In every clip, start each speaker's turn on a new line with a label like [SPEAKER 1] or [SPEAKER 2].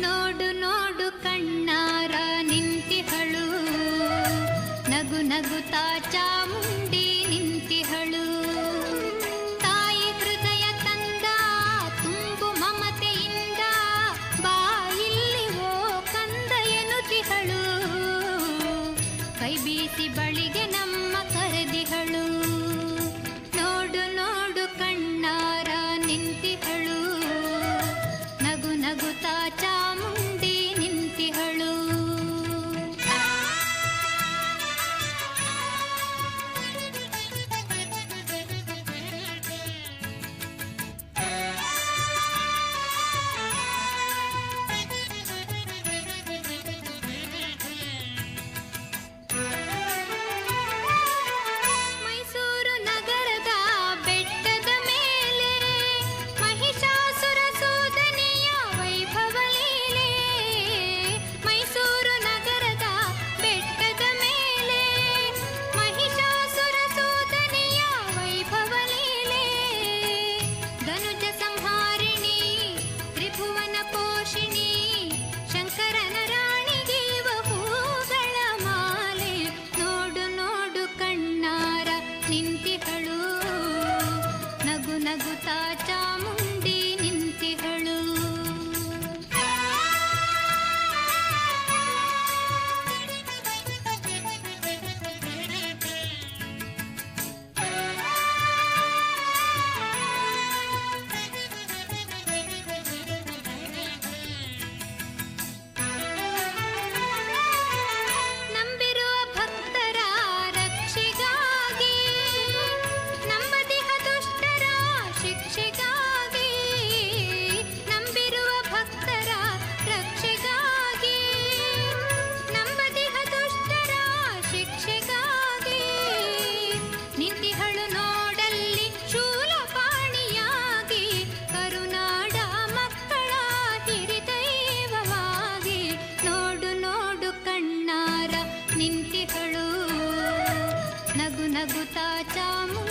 [SPEAKER 1] ನೋಡು ನೋಡು ಕಣ್ಣಾರ ನಿಂತಿಹಳು. ನಗು ನಗುತ್ತಾ ಚಾಮುಂಡಿ ನಿಂತಿಹಳು. ತಾಯಿ ಹೃದಯ ತಂದ, ತುಂಬು ಮಮತೆಯಿಂದ ಬಾಯಿಲ್ಲಿ ಓ ಕಂದ ಎನ್ನುತ್ತಿಹಳು ಕೈ ಬೀಸಿ ಬ ಶ್ರೀ नगुता च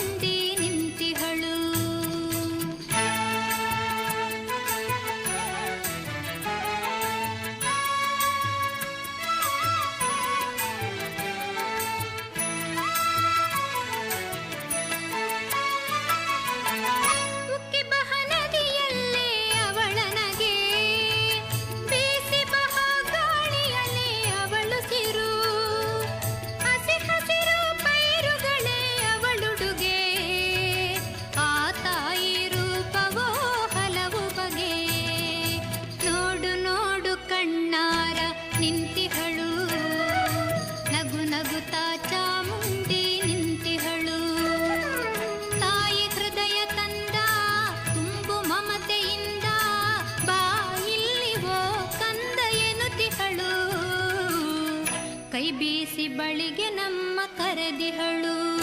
[SPEAKER 1] ಬಳಿಗೆ ನಮ್ಮ ಕರೆದಿಹಳು.